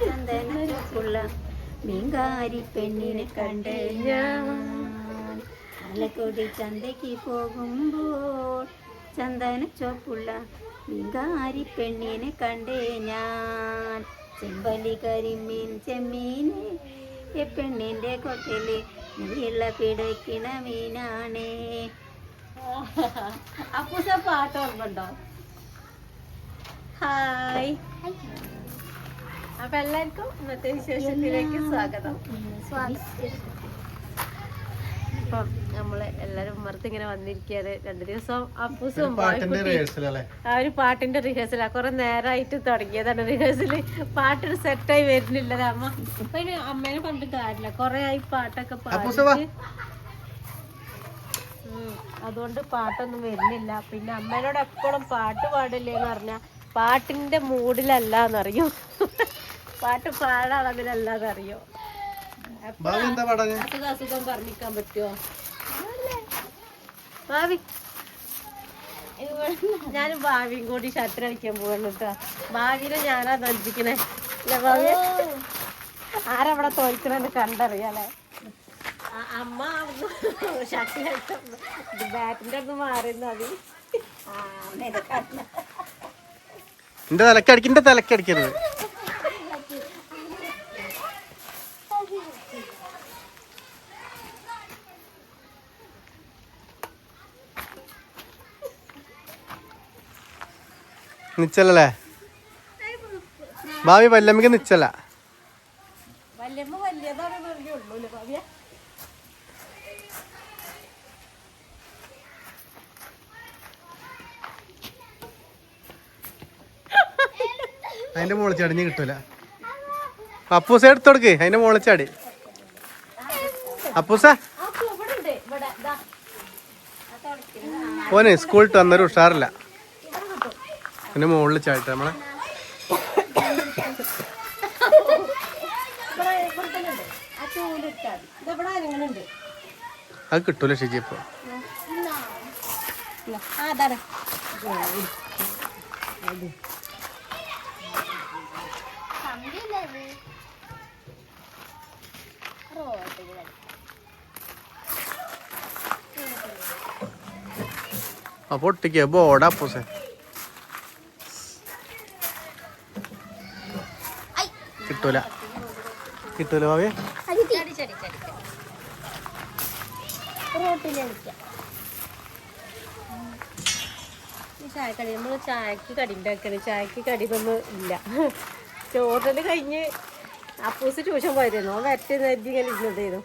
ചന്ദന ചുവപ്പുള്ള മീങ്കാരി പെണ്ണിനെ കണ്ട ഞാൻ ചന്തയ്ക്ക് പോകുമ്പോൾ ചന്ദന ചോപ്പുള്ള മീങ്കാരി പെണ്ണിനെ കണ്ടേ ഞാൻ ചെമ്പലി കരിമീൻ ചെമ്മീനെ പെണ്ണിന്റെ കൊട്ടൽ? നീള പിടയ്ക്കണ മീനാണേ അപ്പൂസ പാട്ട് ഓർമ്മണ്ടോ ഹായ് അപ്പൊ എല്ലാവർക്കും ഇന്നത്തെ വിശേഷത്തിലേക്ക് സ്വാഗതം. അപ്പം നമ്മൾ എല്ലാരും ഉമ്മർത്ത് ഇങ്ങനെ വന്നിരിക്കാണ് രണ്ടു ദിവസം അപ്പൂസും ആ ഒരു പാട്ടിന്റെ റിഹേഴ്സലാ കുറെ നേരമായിട്ട് തുടങ്ങിയതാണ് റിഹേഴ്സൽ പാട്ട് സെറ്റായി വരുന്നില്ല അമ്മ അപ്പൊ അതിന് അമ്മേനെ പറഞ്ഞിട്ട് കാര്യമില്ല. കൊറേ ആയി പാട്ടൊക്കെ പാടി. അതുകൊണ്ട് പാട്ടൊന്നും വരുന്നില്ല. പിന്നെ അമ്മേനോട് എപ്പോഴും പാട്ട് പാടില്ലേന്ന് പറഞ്ഞ പാട്ടിന്റെ മൂഡിലല്ല എന്നറിയോ പാട്ട് പാടാളതിലല്ല എന്നറിയോ എന്താ പാടാ അസുഖം അസുഖം പറഞ്ഞിക്കാൻ പറ്റുമോ ഭാവി ഞാൻ ഭാവിയും കൂടി ഷട്ടർ അടിക്കാൻ പോവാണ് കേട്ടോ ഭാവിനെ ഞാനാ തോൽപ്പിക്കണേ ഭാവി ആരവിടെ തോൽക്കണെന്ന് കണ്ടറിയാലേ? ആ- അമ്മ ഷട്ടിൽ ബാറ്റിന്റെ അടുത്ത് മാറിയെന്ന് മതി. എന്റെ തലക്കടിക്ക് എന്റെ തലക്കടിക്കരുത്. നിച്ചല്ലേ ഭാവി വല്ലമ്മക്ക് നിച്ചല്ല വല്യമ്മ വലിയതാണ് പറഞ്ഞുള്ളൂ ഭാവിയ? അതിന്റെ മുകളിൽ ചടിഞ്ഞ് കിട്ടൂല. അപ്പൂസ എടുത്തോടുക്ക് അതിന്റെ മുകളിൽ ചാടി. അപ്പൂസ. ഓന് സ്കൂളിട്ട് വന്നൊരു ഉഷാറില്ല. അതിന്റെ മുകളിൽ ചാടിട്ട് നമ്മളെ. അത് കിട്ടൂല ഷിജി ഇപ്പൊ. ആ അതാണ് അപ്പൊ ഒട്ടിക്ക ബോർഡ് അപ്പൂസ കിട്ടൂല. കിട്ടൂല ഭാവി? ചായക്കടി നമ്മൾ ചായക്ക് കടി ഉണ്ടാക്കണേ. ചായക്ക് കടി ഇതൊന്നും ഇല്ല ചോറിന് കഴിഞ്ഞ് അപ്പൂസ് ട്യൂഷൻ പോയതായിരുന്നു വരട്ടി നെറ്റി ഇങ്ങനെ ഇരുന്നതായിരുന്നു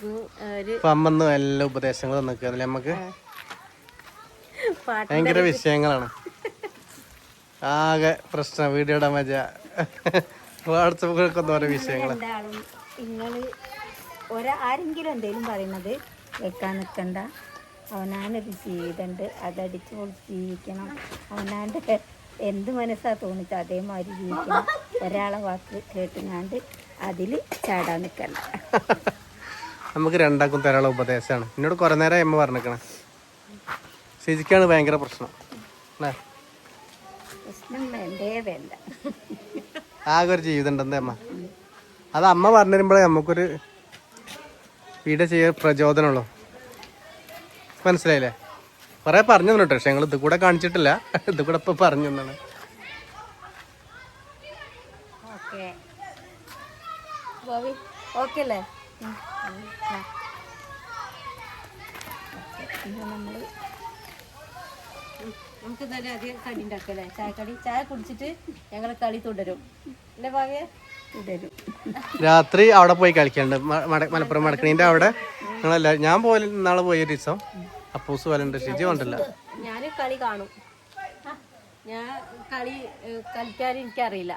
ഉം, ഒരു അമ്മന്ന് എല്ലാ ഉപദേശങ്ങൾ തന്നിക്കല്ലേ നമുക്ക് ഭയങ്കര വിഷയങ്ങളാണ്. ആകെ പ്രശ്നം വീഡിയോ ഇടാൻ മജ വാട്സപ്പുകൾക്കൊന്നും ഓരോ വിഷയങ്ങൾ നിങ്ങൾ ഒരാ ആരെങ്കിലും എന്തെങ്കിലും പറയുന്നത് വെക്കാൻ നിൽക്കണ്ട അവനാനൊരു ജീവിതമുണ്ട് അതടിച്ച് പൊളിച്ച് ജീവിക്കണം അവനാന്റെ എന്ത് മനസ്സാ തോന്നിച്ച അതേമാതിരി ജീവിക്കണം. ഒരാളെ വാക്ക് കേട്ടുങ്ങാണ്ട് അതിൽ ചാടാൻ നിൽക്കണ്ട നമുക്ക് രണ്ടാക്കും തരാനുള്ള ഉപദേശമാണ്. എന്നോട് കുറെ നേരം എമ്മ പറഞ്ഞേക്കണേ. ശരിക്കാണ് ഭയങ്കര പ്രശ്നം. അല്ലേ? ആകെ ഒരു ജീവിതം ഉണ്ടെന്നേ അമ്മ. അത് അമ്മ പറഞ്ഞു തരുമ്പോഴേ നമുക്കൊരു വീട് ചെയ്യാൻ പ്രചോദനമുള്ളൂ. മനസ്സിലായില്ലേ? കുറെ പറഞ്ഞു തന്നിട്ടോ പക്ഷെ ഞങ്ങൾ ഇത് കൂടെ കാണിച്ചിട്ടില്ല. ഇത് കൂടെ ഇപ്പൊ പറഞ്ഞു തന്നാണ്. ഓക്കെ. അല്ലേ? നമ്മൾ നമുക്ക് തന്നെ അധികം കടി ഉണ്ടാക്കല്ലേ? ചായക്കടി. ചായ കുടിച്ചിട്ട് ഞങ്ങൾ കളി തുടരും. അല്ലേ ഭാവിയെ തുടരും. രാത്രി അവിടെ പോയി കളിക്കാനുണ്ട്. മലപ്പുറം മടക്കണീന്റെ അവിടെ. ഞങ്ങളല്ല ഞാൻ പോലെ നാളെ പോയ ഒരു ദിവസം. അപ്പൂസ് പോലുണ്ട്. ഷിജി കൊണ്ടല്ല ഞാൻ കളി കാണും. ഞാൻ കളി കളിക്കാൻ എനിക്കറിയില്ല.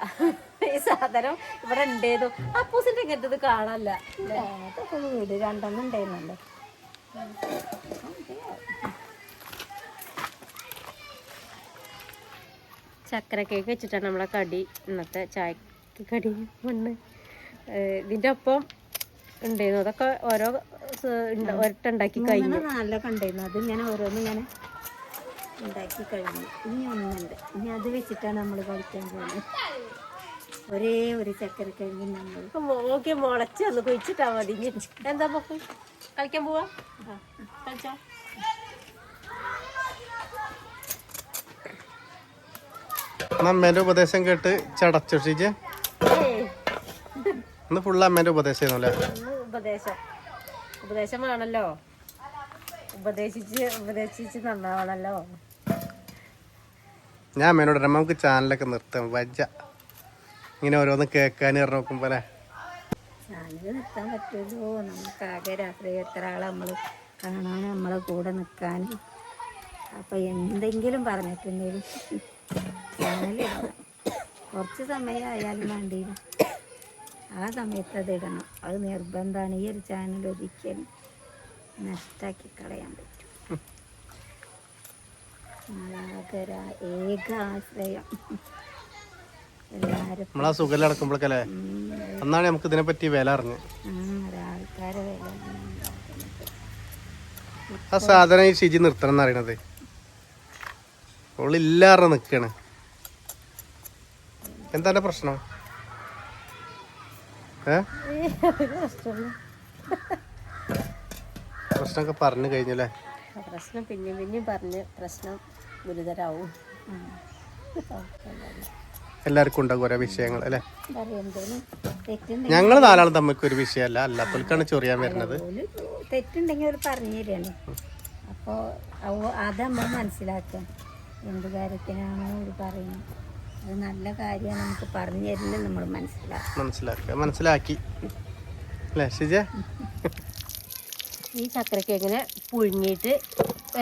ഈ സാധനം ഇവിടെ ഉണ്ടേതും അപ്പൂസിന്റെ ഇങ്ങനത്തത് കാണാനല്ല. അതൊക്കെ വീട് രണ്ടെണ്ണം ഉണ്ടായിരുന്നല്ലോ. ചക്കര കേക്ക് വെച്ചിട്ടാണ് നമ്മളെ കടി ഇന്നത്തെ ചായക്ക് കടി മണ്ണ് ഇതിന്റെ ഒപ്പം ഉണ്ടായിരുന്നു അതൊക്കെ ഓരോ ഒരട്ടുണ്ടാക്കി കഴിഞ്ഞു. നല്ല കണ്ടായിരുന്നു അത് ഇങ്ങനെ ഓരോന്നും ഇങ്ങനെ ഉണ്ടാക്കി കഴിഞ്ഞു. ഇനി ഒന്നുണ്ട്. ഇനി അത് വെച്ചിട്ടാണ് നമ്മൾ കളിക്കാൻ പോകുന്നത്. ഒരേ ഒരു ചക്കരക്കിഴങ്ങ് നമ്മൾ ഇപ്പൊ മുളച്ചു മുളച്ച് ഒന്ന് കുഴിച്ചിട്ടാ മതി. എന്താ മോക്ക്? കളിക്കാൻ പോവാ? കളിച്ചോ അമ്മേന്റെ ഉപദേശം കേട്ട് ചടച്ചൊട്ടിച്ച്. ഇന്ന് ഫുള്ള് അമ്മേന്റെ ഉപദേശം. ഉപദേശം ഉപദേശമാണല്ലോ ഉപദേശിച്ച് ഉപദേശിച്ച് നന്നാവണല്ലോ. ഞാൻ അമ്മേനോട് നമുക്ക് ചാനലൊക്കെ നിർത്താം. വജ്ജ. ഇങ്ങനെ ഓരോന്ന് കേൾക്കാൻ നോക്കുമ്പോ അല്ലേ? ചാനൽ നിർത്താൻ പറ്റുമല്ലോ. നമുക്കാകെ രാത്രി എത്ര ആളെ നമ്മൾ കാണാൻ നമ്മളെ കൂടെ നിൽക്കാനും അപ്പം എന്തെങ്കിലും പറഞ്ഞിട്ടുണ്ടെങ്കിലും ചാനൽ സമയം കുറച്ച് സമയമായാലും വേണ്ടിയില്ല. ആ സമയത്ത് അത് ഇടണം. അത് നിർബന്ധമാണ് ഈ ഒരു ചാനൽ ഒരിക്കലും നഷ്ടാക്കി കളയാൻ പറ്റും. ആകെ ഏക ആശ്രയം നമ്മളാ സുഖം നടക്കുമ്പോഴൊക്കെ അന്നാണ് നമുക്ക് ഇതിനെ പറ്റി വില അറിഞ്ഞ്. ആ സാധനം ഈ ഷിജി നിർത്തണം എന്ന് അറിയണത് ഓളില്ലാറ നിക്കാണ്. എന്താണ് പ്രശ്നം? ഏ? പ്രശ്നമൊക്കെ പറഞ്ഞു കഴിഞ്ഞല്ലേ? പ്രശ്നം പിന്നെ പിന്നെ പറഞ്ഞ് പ്രശ്നം ഗുരുതരാവും. എല്ലാവർക്കും ഉണ്ടാകും ഓരോ വിഷയങ്ങൾ അല്ലേ? ഞങ്ങൾ നാലാളും തമ്മിൽ ഒരു വിഷയമല്ല. അല്ലാത്തവർക്കാണ് ചൊറിയാൻ വരുന്നത്. തെറ്റുണ്ടെങ്കിൽ അവർ പറഞ്ഞു തരാണ്. അപ്പോൾ അത് നമ്മൾ മനസ്സിലാക്കുക. എന്ത് കാര്യത്തിനാണോ അവർ പറയുന്നത് അത് നല്ല കാര്യമാണ് നമുക്ക് പറഞ്ഞു തരില്ല നമ്മൾ മനസ്സിലാക്കുക മനസ്സിലാക്കുക. മനസ്സിലാക്കി. അല്ലേ ഷിജ? ഈ ചക്കരക്ക് എങ്ങനെ പുഴുങ്ങിയിട്ട്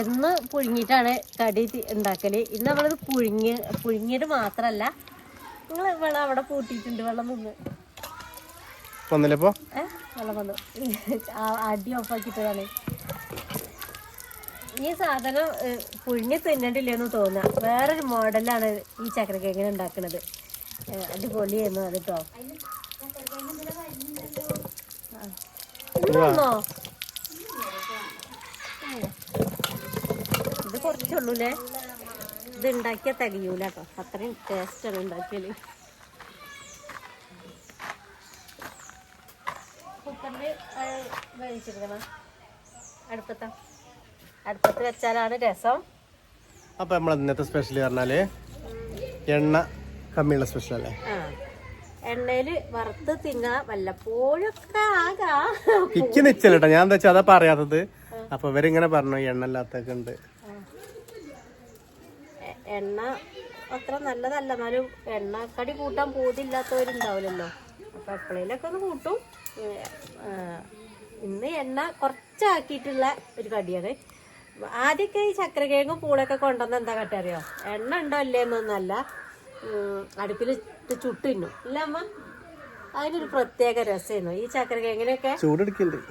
എന്ന് പുഴുങ്ങിയിട്ടാണ് കടി ഉണ്ടാക്കൽ. ഇന്ന് നമ്മളത് പുഴുങ്ങി പുഴുങ്ങിയത് മാത്രമല്ല നിങ്ങൾ വെള്ളം അവിടെ പൂട്ടിയിട്ടുണ്ട് വെള്ളം നിന്ന് വന്നില്ലപ്പോ ഏഹ് വെള്ളം വന്നു. അടി ഓഫാക്കിയിട്ടതാണ് ഈ സാധനം പുഴുങ്ങി തിന്നണ്ടില്ലെന്ന് തോന്നുക. വേറൊരു മോഡലാണ് ഈ ചക്കരക്ക് എങ്ങനെ ഉണ്ടാക്കുന്നത് അടിപൊളിയായിരുന്നു അത് കേട്ടോ ഇത്. കുറച്ചുള്ളൂല്ലേ? ഇത് ഉണ്ടാക്കിയാൽ തികയൂല കേട്ടോ അത്രയും ടേസ്റ്റാണ് ഉണ്ടാക്കിയത്. കുക്കറിൽ വേവിച്ചിരിക്കണം അടുപ്പത്താ. അടുപ്പത്ത് വെച്ചാലാണ് രസം. അപ്പൊ നമ്മൾ ഇന്നത്തെ സ്പെഷ്യൽ പറഞ്ഞാൽ എണ്ണ കമ്മിയുള്ള സ്പെഷ്യൽ അല്ലേ? ആ. എണ്ണയിൽ വറുത്ത് തിന്നാ വല്ലപ്പോഴൊക്കെ ആകാ. നിച്ചല്ലേട്ടാ ഞാൻ എന്താ വെച്ചാൽ അതാ പറയാത്തത്. അപ്പൊ ഇവരിങ്ങനെ പറഞ്ഞു എണ്ണ ഇല്ലാത്തൊക്കെ ഉണ്ട്. എണ്ണ അത്ര നല്ലതല്ല. എന്നാലും എണ്ണക്കടി കൂട്ടാൻ പോതില്ലാത്തവരുണ്ടാവില്ലല്ലോ അപ്പൊ എപ്പോഴേലൊക്കെ ഒന്ന് കൂട്ടും. ഇന്ന് എണ്ണ കുറച്ചാക്കിയിട്ടുള്ള ഒരു കടിയാണ്. ആദ്യമൊക്കെ ഈ ചക്കരക്കിഴങ്ങും പൂളൊക്കെ കൊണ്ടുവന്ന് എന്താ കട്ടറിയോ എണ്ണ ഉണ്ടോ അല്ലേ എന്നൊന്നല്ല അടുപ്പിൽ ചുട്ട് തിന്നും ഇല്ല അമ്മ? അതിനൊരു പ്രത്യേക രസമായിരുന്നു ഈ ചക്കരക്കിഴങ്ങിനൊക്കെ ചൂടെടുക്കുന്നുണ്ട്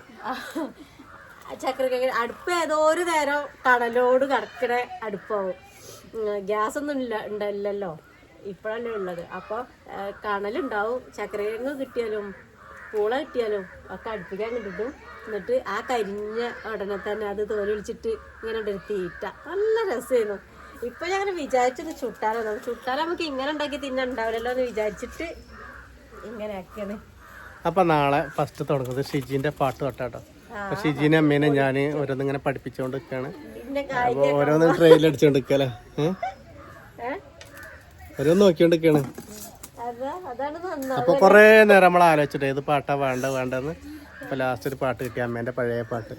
ചക്കരക്കിഴങ്ങ് അടുപ്പ് ഏതോ ഒരു നേരം കടലോട് കിടക്കണ അടുപ്പാവും. ഗ്യാസ് ഒന്നും ഇല്ല ഉണ്ടല്ലോ ഇപ്പോഴല്ലേ ഉള്ളത്. അപ്പോൾ കണലുണ്ടാവും. ചക്കരക്കിഴങ്ങ് കിട്ടിയാലും പൂള കിട്ടിയാലും ഒക്കെ അടുപ്പിക്കാൻ കിട്ടും എന്നിട്ട് ആ കരിഞ്ഞ ഉടനെ തന്നെ അത് തോലൊളിച്ചിട്ട് ഇങ്ങനെ ഒരു തീറ്റ. നല്ല രസമായിരുന്നു ഇപ്പൊ ഞാൻ വിചാരിച്ചത് ചുട്ടാലോ. ചുട്ടാൽ നമുക്ക് ഇങ്ങനെ ഉണ്ടാക്കി തിന്നാൻ ഉണ്ടാവില്ലല്ലോ എന്ന് വിചാരിച്ചിട്ട് ഇങ്ങനെ ആക്കിയാണ് അപ്പൊ നാളെ ഫസ്റ്റ് തുടങ്ങുന്നത് ഷിജിന്റെ പാട്ട് തൊട്ടാട്ടോ. അപ്പൊ ഷിജിനെ അമ്മേനെ ഞാൻ ഓരോന്നിങ്ങനെ പഠിപ്പിച്ചുകൊണ്ട് അപ്പൊ ഓരോന്ന് ട്രെയിൽ അടിച്ചോണ്ട് നിൽക്കല്ലേ ഓരോന്ന് നന്നാ അപ്പൊ കൊറേ നേരം നമ്മൾ ആലോചിച്ചിട്ട് ഏത് പാട്ടാ വേണ്ട വേണ്ടെന്ന് അപ്പൊ ലാസ്റ്റ് ഒരു പാട്ട് കിട്ടി അമ്മേന്റെ പഴയ പാട്ട്.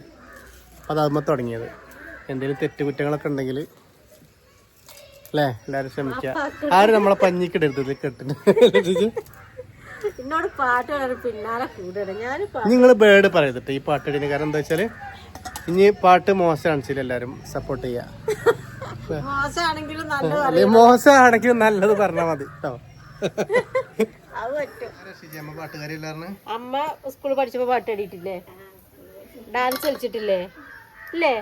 അപ്പോൾ അത് അതുമ്പോ തുടങ്ങിയത്. എന്തെങ്കിലും തെറ്റുകുറ്റങ്ങളൊക്കെ ഉണ്ടെങ്കിൽ അല്ലേ? എല്ലാവരും ശ്രമിക്കുക ആരും നമ്മളെ പഞ്ഞിക്കിടരുത് കെട്ടിട്ട്. കെട്ടിന് എന്നോട് പാട്ട് പിന്നാലെ കൂടണം ഞാൻ നിങ്ങൾ ബേർഡ് പറയത്തിട്ട് ഈ പാട്ട് ഇടിന് കാരണം എന്താ വെച്ചാൽ ഇനി പാട്ട് മോശമാണ് ചില എല്ലാരും സപ്പോർട്ട് ചെയ്യാണെങ്കിലും മോശമാണെങ്കിലും നല്ലത് പറഞ്ഞാൽ മതി കേട്ടോ അത് പറ്റും. പാട്ടുകാരി അമ്മ സ്കൂളിൽ പഠിച്ചപ്പോ പാട്ട് പാടിയിട്ടില്ലേ? ഡാൻസ് കളിച്ചിട്ടില്ലേ? ഇല്ലേ?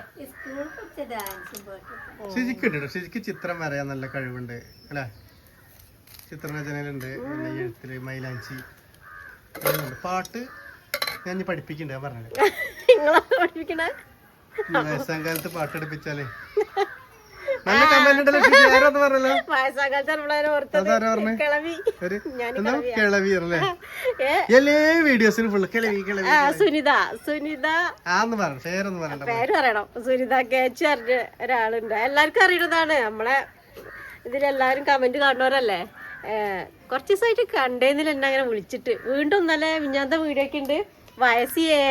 ഉണ്ട്. ചിത്രം വരയാൻ നല്ല കഴിവുണ്ട്. അല്ലേ? ചിത്രരചനയിലുണ്ട്. പിന്നെ എഴുത്തിൽ മൈലാഞ്ചി. പാട്ട് ഞാൻ പഠിപ്പിക്കണ്ടേ പറഞ്ഞത് നിങ്ങളെ പഠിപ്പിക്കണ? വയസ്സാം കാലത്ത് പാട്ട് പഠിപ്പിച്ചാലേ. നല്ല കമന്റ് ഉണ്ടല്ലോ. ആരാന്ന് പറഞ്ഞല്ലോ? പറഞ്ഞേ? എന്താ? കിളവി അല്ലേ? എല്ലാ വീഡിയോസിനും ഫുള്ള് കിളവി കിളവി സുനിത സുനിത. ആന്ന് പറ പേരൊന്ന് പറയണ്ട പേര് പറയണം. സുനിത കേച്ച് അറിഞ്ഞ ഒരാളുണ്ട്. എല്ലാവർക്കും അറിയുന്നതാണ്. നമ്മളെ ഇതിലെല്ലാരും കമന്റ് കാണുന്നവരല്ലേ? കുറച്ച് ദിവസമായിട്ട് കണ്ടേന്നില്ല എന്നെ അങ്ങനെ വിളിച്ചിട്ട്. വീണ്ടും നല്ല വിഞ്ഞാന്ത വീഡിയോ ഒക്കെ ഉണ്ട്. വയസ്സിയേ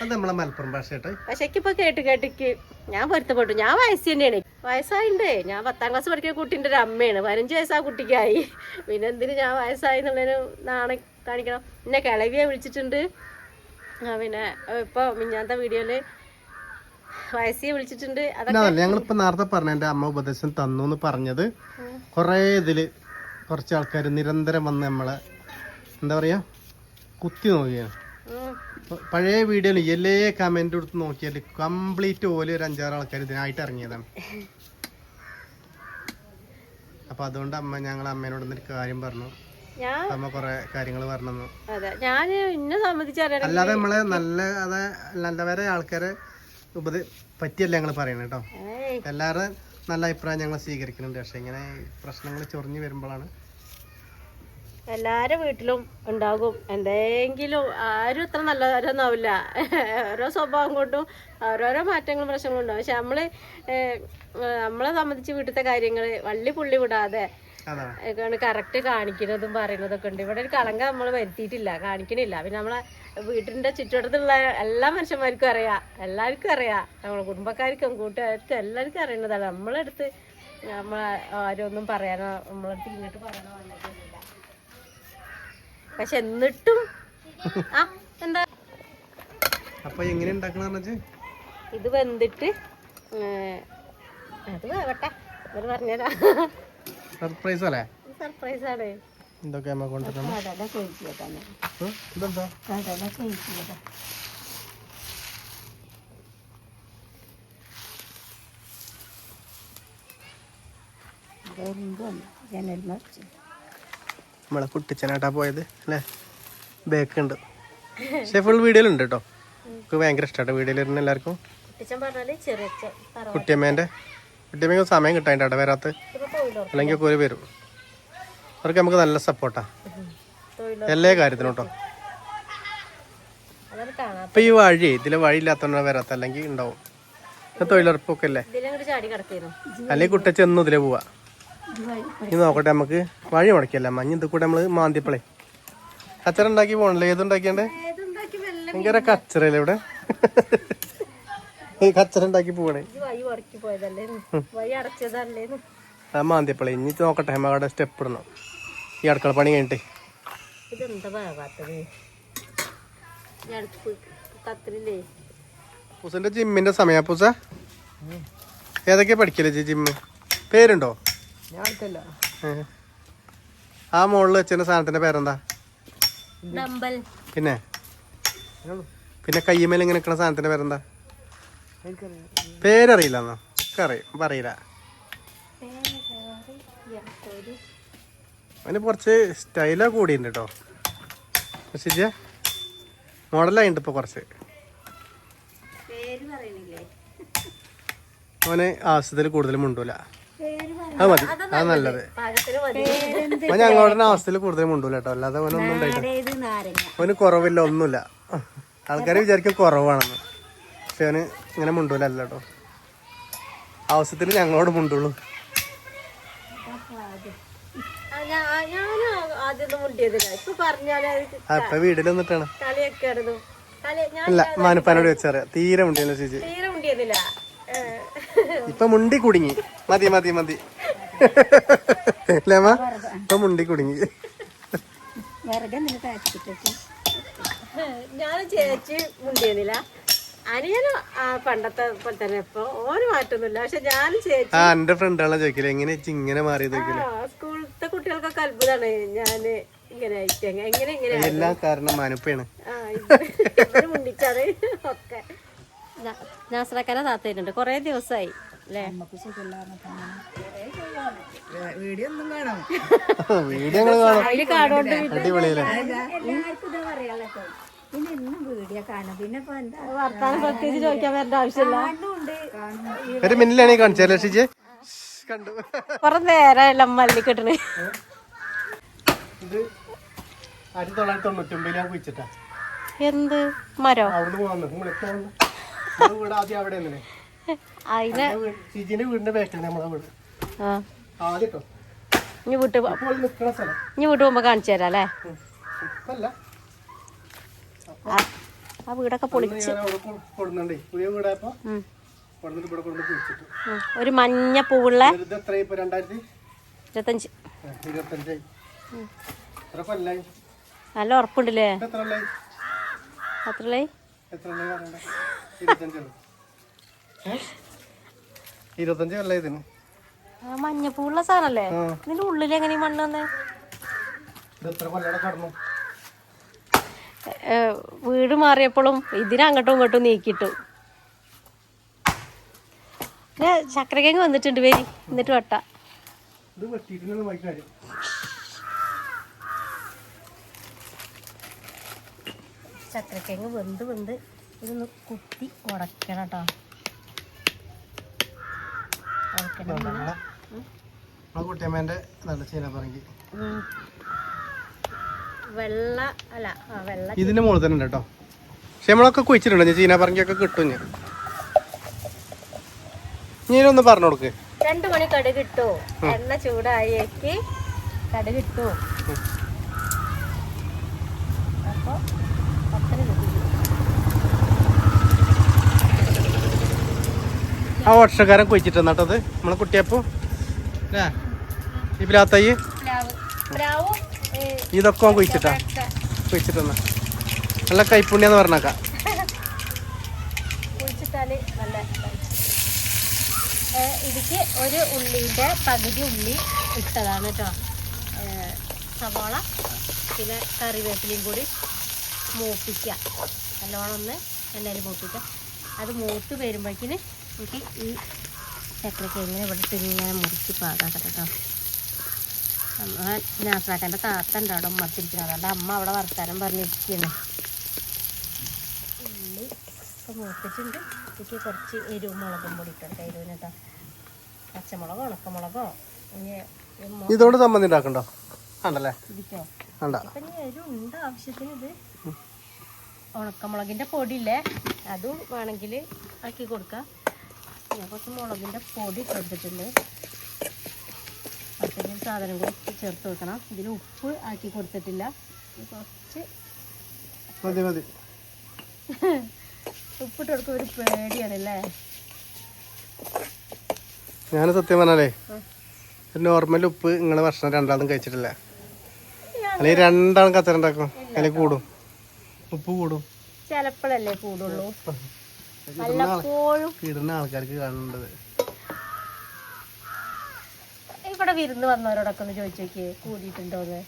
അത് നമ്മളെ മലപ്പുറം ഭാഷ പക്ഷെ ഇപ്പൊ കേട്ട് കേട്ടിക്ക് ഞാൻ പൊരുത്തപ്പെട്ടു. ഞാൻ വയസ്സ് തന്നെയാണ്. വയസ്സായിണ്ട്. ഞാൻ പത്താം ക്ലാസ് പഠിക്കുന്ന കുട്ടീന്റെ ഒരു അമ്മയാണ്. പതിനഞ്ച് വയസ്സാ കുട്ടിക്കായി. പിന്നെ എന്തിനു ഞാൻ വയസ്സായി എന്നുള്ളതിന് നാണെ കാണിക്കണം. എന്നെ കിളവിയെ വിളിച്ചിട്ടുണ്ട്. പിന്നെ ഇപ്പൊ മിഞ്ഞാത്ത വീഡിയോയിൽ വയസ്സിയെ വിളിച്ചിട്ടുണ്ട്. അതല്ല ഞങ്ങളിപ്പോ നേരത്തെ പറഞ്ഞ എന്റെ അമ്മ ഉപദേശം തന്നു എന്ന് പറഞ്ഞത് കൊറേ ഇതിൽ കുറച്ച് ആൾക്കാർ നിരന്തരം വന്ന് നമ്മളെ എന്താ പറയാ കുത്തി നോക്കിയാണ്. പഴയ വീഡിയോയിൽ എല്ലാ കമന്റ് എടുത്ത് നോക്കിയാൽ കംപ്ലീറ്റ് ഓൽ ഒരു അഞ്ചാറ് ആൾക്കാർ ഇതിനായിട്ട് ഇറങ്ങിയതാണ്. അപ്പൊ അതുകൊണ്ട് അമ്മ ഞങ്ങൾ അമ്മേനോട് ഒരു കാര്യം പറഞ്ഞു. അമ്മ കൊറേ കാര്യങ്ങൾ പറഞ്ഞു അല്ലാതെ നമ്മളെ നല്ല അതെ നല്ലവരെ ആൾക്കാരെ ഉപദ പറ്റിയല്ല ഞങ്ങൾ പറയണേ കേട്ടോ എല്ലാവരും നല്ല അഭിപ്രായം ഞങ്ങൾ സ്വീകരിക്കുന്നുണ്ട് പക്ഷെ ഇങ്ങനെ പ്രശ്നങ്ങൾ ചൊറിഞ്ഞു വരുമ്പോഴാണ് എല്ലാരും വീട്ടിലും ഉണ്ടാകും. എന്തെങ്കിലും ആരും ഇത്ര നല്ലവരൊന്നാവില്ല. ഓരോ സ്വഭാവം കൊണ്ടും ഓരോരോ മാറ്റങ്ങളും പ്രശ്നങ്ങളും ഉണ്ടാവും പക്ഷെ നമ്മൾ നമ്മളെ സംബന്ധിച്ച് വീട്ടിലത്തെ കാര്യങ്ങൾ വള്ളി പുള്ളി വിടാതെ കറക്റ്റ് കാണിക്കുന്നതും പറയുന്നതൊക്കെ ഉണ്ട്. ഇവിടെ ഒരു കളങ്ക നമ്മൾ വരുത്തിയിട്ടില്ല കാണിക്കണില്ല. പിന്നെ നമ്മളെ വീട്ടിന്റെ ചുറ്റുവട്ടത്തുള്ള എല്ലാ മനുഷ്യന്മാർക്കും അറിയാം. എല്ലാവർക്കും അറിയാം. നമ്മളെ കുടുംബക്കാർക്കും കൂട്ടുകാർക്കും എല്ലാവർക്കും അറിയുന്നതാണ്. നമ്മളെടുത്ത് നമ്മളെ ആരും ഒന്നും പറയാനോ നമ്മളടുത്ത് ഇങ്ങോട്ട് പറയാനോ വന്നിട്ടൊന്നുമില്ല പക്ഷെ എന്നിട്ടും ആ എന്താ? അപ്പൊ എങ്ങനെ ഉണ്ടാക്കണെന്ന് ഇത് വെന്തിട്ട് അത് വേവട്ടെ. ഇവർ പറഞ്ഞതാ സർപ്രൈസ് അല്ലേ? സർപ്രൈസ് ആണ്. എന്തൊക്കെ അമ്മ കൊണ്ടുവരണം കടല കഴിച്ചതാണ് ഇതെന്താ? കടല കഴിച്ചതാ ജനൽ മറിച്ച്. നമ്മളെ കുട്ടിച്ചനാട്ടാ പോയത് അല്ലേ? ബേക്ക് ഉണ്ട് പക്ഷെ ഫുൾ വീഡിയോയിലുണ്ട് കേട്ടോ നമുക്ക് ഭയങ്കര ഇഷ്ടമാട്ടോ വീഡിയോയിൽ വരുന്ന എല്ലാവർക്കും. കുട്ടിയമ്മേന്റെ കുട്ടിയമ്മയ്ക്ക് സമയം കിട്ടാൻ അവിടെ വരാത്ത. അല്ലെങ്കിൽ ഒക്കെ ഒരു വരും. അവർക്ക് നമുക്ക് നല്ല സപ്പോർട്ടാ എല്ലാ കാര്യത്തിനും കേട്ടോ അപ്പൊ ഈ വഴി ഇതിലെ വഴി ഇല്ലാത്തവണ്ണം വരാത്ത അല്ലെങ്കിൽ ഉണ്ടാവും. തൊഴിലുറപ്പൊക്കെ അല്ലേ? അല്ലെങ്കിൽ കുട്ടിച്ചെന്നും ഇതിലെ പോവാ. ഇനി നോക്കട്ടെ നമുക്ക് വഴി മുടക്കിയല്ല? മഞ്ഞ് ഇത് കൂടെ നമ്മൾ മാന്തിപ്പളേ കച്ചറ ഉണ്ടാക്കി പോണല്ലേ? ഏതുണ്ടാക്കിയണ്ടേ ഭയങ്കര കച്ചറല്ലേ ഇവിടെ? കച്ചറ ഉണ്ടാക്കി പോകണേ ആ മാന്തിയപ്പളേ ഇനി നോക്കട്ടെ നമ്മടെ സ്റ്റെപ്പ് ഇടണം. ഈ അടുക്കള പണി കഴിഞ്ഞിട്ടേ. പൂസന്റെ ജിമ്മിന്റെ സമയ പൂസ. ഏതൊക്കെയാ പഠിക്കല്ലേ ജിമ്മ് പേരുണ്ടോ. ആ മുകളിൽ വെച്ചിരുന്ന സാധനത്തിന്റെ പേരെന്താ? പിന്നെ? പിന്നെ കയ്യുമേൽ ഇങ്ങനെ നിൽക്കുന്ന സാധനത്തിന്റെ പേരെന്താ? പേരറിയില്ല എന്നോ. ഒക്കെ അറിയും പറയില്ല അതിന് കുറച്ച് സ്റ്റൈലാ കൂടിയുണ്ട് കേട്ടോ. ശരിയാ മോഡലായിട്ടുണ്ട് ഇപ്പൊ കുറച്ച്. അവന് ആവശ്യത്തിൽ കൂടുതൽ മുണ്ടൂല. അത് മതി. അത് നല്ലത്. പാകത്തിന് മതി. പേരെന്ത് അവൻ ഞങ്ങളുടെ അവസ്ഥയിൽ കൂടുതൽ മുണ്ടൂല കേട്ടോ. അല്ലാതെ അവനൊന്നും ഉണ്ടായിട്ടില്ല. അവന് കുറവില്ല ഒന്നുമില്ല. ആൾക്കാർ വിചാരിക്കും കുറവാണെന്ന്. പക്ഷെ അവന് ഇങ്ങനെ മുണ്ടൂല അല്ല കേട്ടോ. ആവശ്യത്തിൽ ഞങ്ങളോട് മുണ്ടുള്ളൂ അപ്പൊ വീട്ടിൽ വന്നിട്ടാണ് ഇല്ല മാനുപ്പാനോട് വെച്ചറിയാം തീരെ മുണ്ടിയല്ലോ ചേച്ചി. ഇപ്പൊ മുണ്ടി കുടുങ്ങി. മതി മതി മതി. അല്ലേമ്മ ഇപ്പൊ മുണ്ടി കുടുങ്ങി. ഞാൻ ചേച്ചി മുണ്ടിയതില്ല അനിയനും പണ്ടത്തെ പോലെ തന്നെ. ഇപ്പൊ ഓന് മാറ്റൊന്നുമില്ല. പക്ഷെ ഞാൻ ചേച്ചി ആ എന്റെ ഫ്രണ്ടാണ് ചോദിക്കൽ. എങ്ങനെ ഇങ്ങനെ മാറിയത് സ്കൂളിലത്തെ കുട്ടികൾക്കൊക്കെ അത്ഭുതമാണ് ഞാൻ ഇങ്ങനെ എല്ലാ എങ്ങനെ ഇങ്ങനെ എല്ലാം കാരണം മനുപ്പയാണ്. മുണ്ടിച്ചാറ് ഒക്കെ. നാസറക്കര താത്തയിട്ടുണ്ട് കൊറേ ദിവസമായി അല്ലേ? വീഡിയോ ഒന്നും കാണാം വീഡിയോ കാണും. അടിപൊളിയല്ലേ? പിന്നെ എന്നും വീഡിയോ കാണും. പിന്നെ വർത്താനം പ്രത്യേകിച്ച് ചോദിക്കാൻ വരേണ്ട ആവശ്യമില്ല. ഒരു മിന്നിലാണ് കാണിച്ചാലോ ഷിജെ? കണ്ടു. കുറെ നേരമല്ല മല്ലി കെട്ടണ് ഇത് ആയിരത്തി തൊള്ളായിരത്തി തൊണ്ണൂറ്റൊമ്പതിൽ ഞാൻ കുഴിച്ചിട്ടാ. എന്ത്? മരോ? അവിടെ വന്നു ആദ്യം അവിടെ വീടിന്റെ ബാക്കിൽ നമ്മളെ വീട്. ഇനി വീട്ട് ഇനി വീട്ട് പോകുമ്പോ കാണിച്ചു തരാം അല്ലേ. ആ- വീടൊക്കെ പൊളിച്ച്. ഒരു മഞ്ഞ പൂവുള്ള ഇരുപത്തഞ്ച്. നല്ല ഉറപ്പുണ്ടല്ലേ? ഇത് എത്ര കൊല്ലായി? എത്ര കൊല്ലായി പറയണ്ടേ? ഇരുപത്തഞ്ചല്ലോ ഇരുപത്തഞ്ച് കൊല്ലായി ഇതിന്. ആ മഞ്ഞ സാധനല്ലേ? ഇതിന്റെ ഉള്ളിൽ എങ്ങനെ മണ്ണ് വന്നേ? വീട് മാറിയപ്പോഴും ഇതിനെ അങ്ങോട്ടും ഇങ്ങോട്ടും നീക്കിട്ടു പിന്നെ വന്നിട്ടുണ്ട് പേര് എന്നിട്ട് വട്ട. ചക്രക്കേങ്ങ് വെന്ത് വെന്ത് ഇതൊന്ന് കുത്തി ഉടക്കണം കേട്ടോ. നമ്മളെ കുട്ടിയമ്മേന്റെ നല്ല ചീന പറങ്കി വെള്ള അല്ല വെള്ള ഇതിന്റെ മുകളിൽ തന്നെ ഉണ്ട് കേട്ടോ. പക്ഷെ നമ്മളൊക്കെ കുഴിച്ചിട്ടുണ്ട്. ഞാൻ ചീന പറങ്കിയൊക്കെ കിട്ടും ഞാൻ ഞാനൊന്ന് പറഞ്ഞു കൊടുക്ക്. രണ്ടു മണി കടുക് ഇട്ടു. എണ്ണ ചൂടായേക്ക് കടുക് ഇട്ടു. അപ്പൊ പത്തിന് ആ ഓട്ടക്കാരൻ കുഴിച്ചിട്ട് നട്ടത് നമ്മളെ കുട്ടിയപ്പോ. ഈ ഇതൊക്കെ അവൻ കുഴിച്ചിട്ടാ. ഒക്കെ കുഴിച്ചിട്ടെന്ന. നല്ല കൈപ്പുണ്യെന്ന് പറഞ്ഞേക്കാം. ഇതിക്ക് ഒരു ഉള്ളിന്റെ പകുതി ഉള്ളി ഇട്ടതാണ് കേട്ടോ. സവാള പിന്നെ കറിവേപ്പിലയും കൂടി മൂപ്പിക്കുക നല്ലോണം ഒന്ന് എണ്ണയിൽ മൂപ്പിക്കുക അത് മൂത്ത് വരുമ്പോഴേക്കിന് എനിക്ക് ഈ ചക്കരക്ക് ഇങ്ങനെ ഇവിടെ ഇട്ട് ഇങ്ങനെ മുറിച്ച് പാകാക്കാം കേട്ടോ. നാസാക്കാന്റെ താത്ത ഉണ്ട് അവിടെ ഉമ്മത്തിരിക്കുന്നത് അതുകൊണ്ട് അമ്മ അവിടെ വർത്താനം പറഞ്ഞിരിക്കുകയാണ്. ഉള്ളി ഇപ്പം മൂപ്പിച്ചിട്ടുണ്ട്. ഇതിക്ക് കുറച്ച് എരിവും മുളകും പൊടി ഇട്ടെടുക്കാം എരിവിന് കേട്ടോ. പച്ചമുളകോ ഉണക്കമുളകോ ഇനി ഇതോട് സംബന്ധി ഉണ്ടാക്കണ്ടോ? ഇതിക്കോ വേണ്ട. ഇപ്പം ഇനി എരിവുണ്ട് ആവശ്യത്തിന് ഇത്. ഉണക്കമുളകിന്റെ പൊടിയില്ലേ? അതും വേണമെങ്കിൽ ആക്കി കൊടുക്കാം. ഞാൻ കുറച്ച് മുളകിന്റെ പൊടി ചേർത്തിട്ടുണ്ട്. അത്രയും സാധനം കൂടി ചേർത്ത് വെക്കണം. ഇതിൽ ഉപ്പ് ആക്കി കൊടുത്തിട്ടില്ല. കുറച്ച് മതി മതി. ഉപ്പിട്ട് കൊടുക്കുക ഒരു പേടിയാണല്ലേ ഞാൻ സത്യം പറഞ്ഞാലേ നോർമൽ ഉപ്പ് നിങ്ങളെ ഭക്ഷണം രണ്ടാളും കഴിച്ചിട്ടില്ല. അല്ലെങ്കിൽ രണ്ടാളും കച്ചറുണ്ടാക്കും അല്ലെങ്കിൽ കൂടും. ഉപ്പ് കൂടും. ചിലപ്പോഴല്ലേ കൂടുള്ളൂ. ഇടുന്ന ആൾക്കാർക്ക് കാണേണ്ടത് ഇവിടെ വിരുന്ന് വന്നവരോടൊക്കെ ഒന്ന് ചോദിച്ചു നോക്കിയേ കൂടിയിട്ടുണ്ടോന്ന്.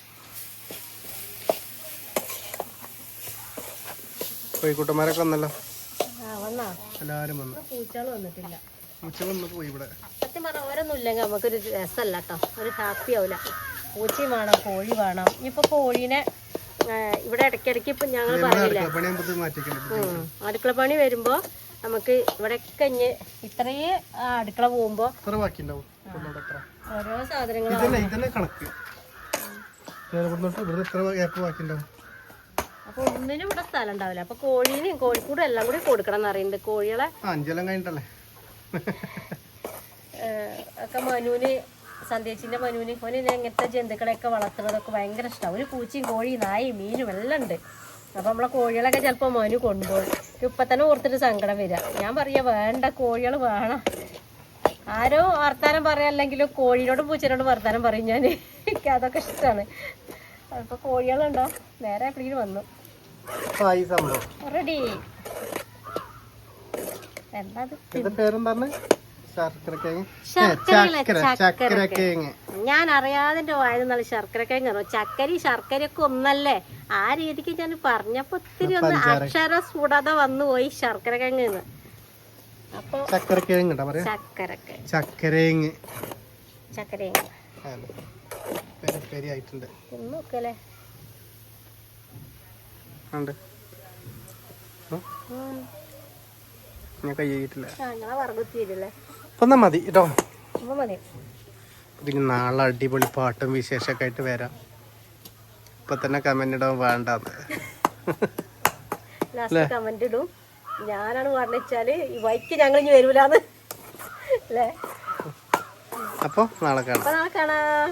കോഴിക്കൂട്ടന്മാരൊക്കെ വന്നല്ലോ? എല്ലാരും വന്നു. പൂച്ചകൾ വന്നിട്ടില്ല. വന്ന് പോയി ഇവിടെ. സത്യം പറഞ്ഞാൽ ഓരോന്നും ഇല്ലെങ്കിൽ നമുക്കൊരു രസമല്ല കേട്ടോ. ഒരു ഹാപ്പി ആവില്ല പൂച്ചയും വേണം കോഴി വേണം. ഇനിയിപ്പോൾ കോഴീനെ ഇവിടെ ഇടയ്ക്കിടയ്ക്ക് ഇപ്പം ഞങ്ങൾ പറഞ്ഞില്ലേ. അടുക്കള പണി വരുമ്പോൾ നമുക്ക് ഇവിടെയൊക്കെ ഇഞ്ഞ് ഇത്രയേ അടുക്കള പോകുമ്പോൾ ഓരോ സാധനങ്ങളും അപ്പൊ ഒന്നിനും ഇവിടെ സ്ഥലം ഉണ്ടാവില്ല. അപ്പൊ കോഴീനെയും കോഴിക്കൂടും എല്ലാം കൂടി കൊടുക്കണം എന്നറിയുന്നുണ്ട് കോഴികളെ അഞ്ചെല്ലാം കഴിഞ്ഞിട്ടല്ലേ? ഒക്കെ മനുവിന് സന്ധ്യച്ചിന്റെ മനുവിന്. ഓന് ഞാൻ ഇങ്ങനത്തെ ജന്തുക്കളെയൊക്കെ വളർത്തുന്നതൊക്കെ ഭയങ്കര ഇഷ്ടമാണ് ഒരു പൂച്ചയും കോഴിയും നായയും മീനും എല്ലാം ഉണ്ട്. അപ്പോൾ നമ്മളെ കോഴികളൊക്കെ ചിലപ്പോൾ മനു കൊണ്ടുപോകും. ഇപ്പം തന്നെ ഓർത്തിട്ട് സങ്കടം വരിക. ഞാൻ പറയാ വേണ്ട കോഴികൾ വേണം. ആരോ വർത്താനം പറയാല്ലെങ്കിലും കോഴിയോടും പൂച്ചനോടും വർത്താനം പറയും ഞാൻ എനിക്ക് അതൊക്കെ ഇഷ്ടമാണ് അപ്പോൾ കോഴികളുണ്ടോ? നേരെ എപ്പോഴെങ്കിലും വന്നു. റെഡി. എന്താ കേങ്ങ് കേങ്ങ് ഞാൻ അറിയാതെ എന്റെ ശർക്കര നല്ല ചക്കരി ശർക്കരയൊക്കെ ഒന്നല്ലേ? ആ രീതിക്ക് ഞാൻ പറഞ്ഞപ്പോ ഒത്തിരി ഒന്ന് അക്ഷര സ്ഫുടത വന്നു പോയി ശർക്കര കിഴങ്ങ് കേങ്ങ് കേട്ടോ പറയാ? ചക്കരക്ക്. ചക്കരേങ്ങ്. ചക്കരങ്ങ. പെരി പെരി ആയിട്ടുണ്ട് നോക്കല്ലേ ഉണ്ട് ഞാൻ ഞങ്ങളെ വറകുത്തിയില്ലേ മതി കേട്ടോ. അപ്പൊ ഇതിന് നാളെ അടിപൊളി പാട്ടും വിശേഷമൊക്കെ ആയിട്ട് വരാം. ഇപ്പൊ തന്നെ കമന്റ് ഇടാൻ വേണ്ടെന്ന്. കമന്റ് ഇടും. ഞാനാണ് പറഞ്ഞാൽ വൈക്ക് ഞങ്ങൾ ഇനി വരൂലെന്ന്. അല്ലേ? അപ്പോൾ നാളെ കാണാം. അപ്പൊ നാളെ കാണാം.